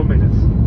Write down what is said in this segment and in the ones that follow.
Amazon Bey'deyiz.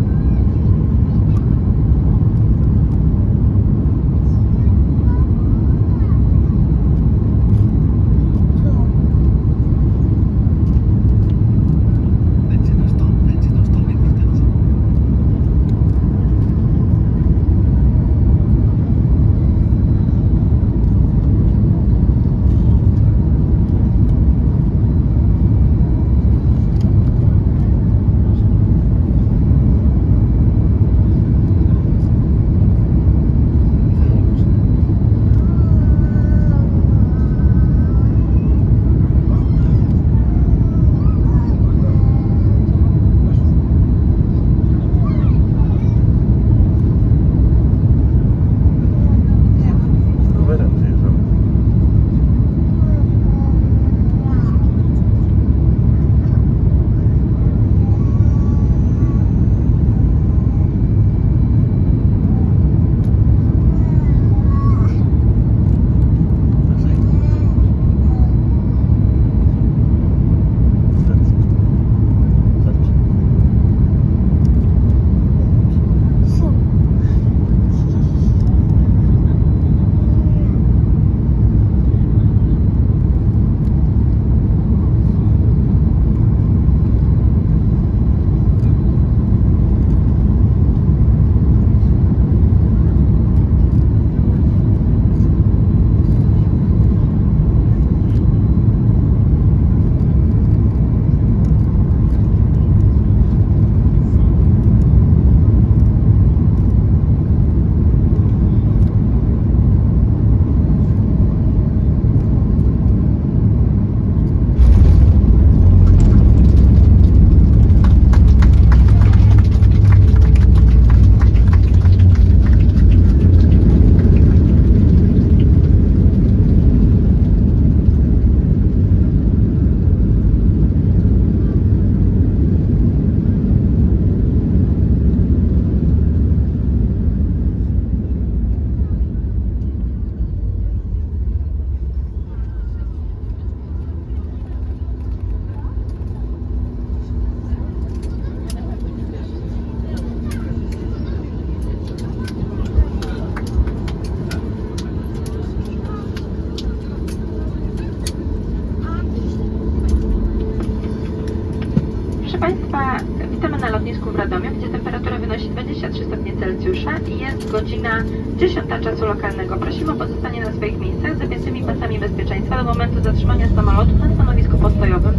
Państwa, witamy na lotnisku w Radomiu, gdzie temperatura wynosi 23 stopnie Celsjusza i jest godzina 10 czasu lokalnego. Prosimy o pozostanie na swoich miejscach z zapiętymi pasami bezpieczeństwa do momentu zatrzymania samolotu na stanowisku postojowym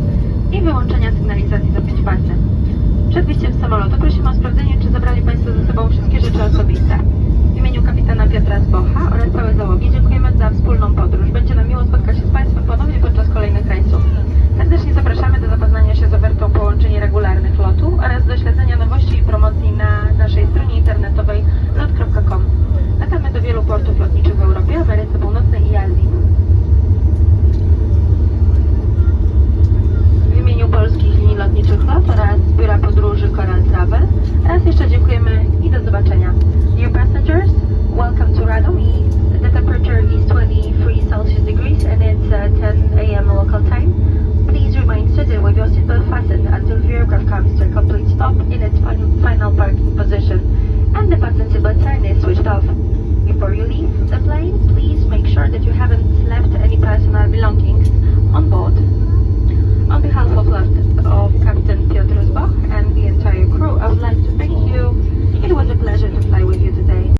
i wyłączenia sygnalizacji zapięć pasy. Przed wyjściem samolotu prosimy o sprawdzenie, czy zabrali Państwo ze sobą wszystkie rzeczy osobiste. W imieniu kapitana Piotra Zbocha oraz całej załogi dziękujemy za wspólną podróż.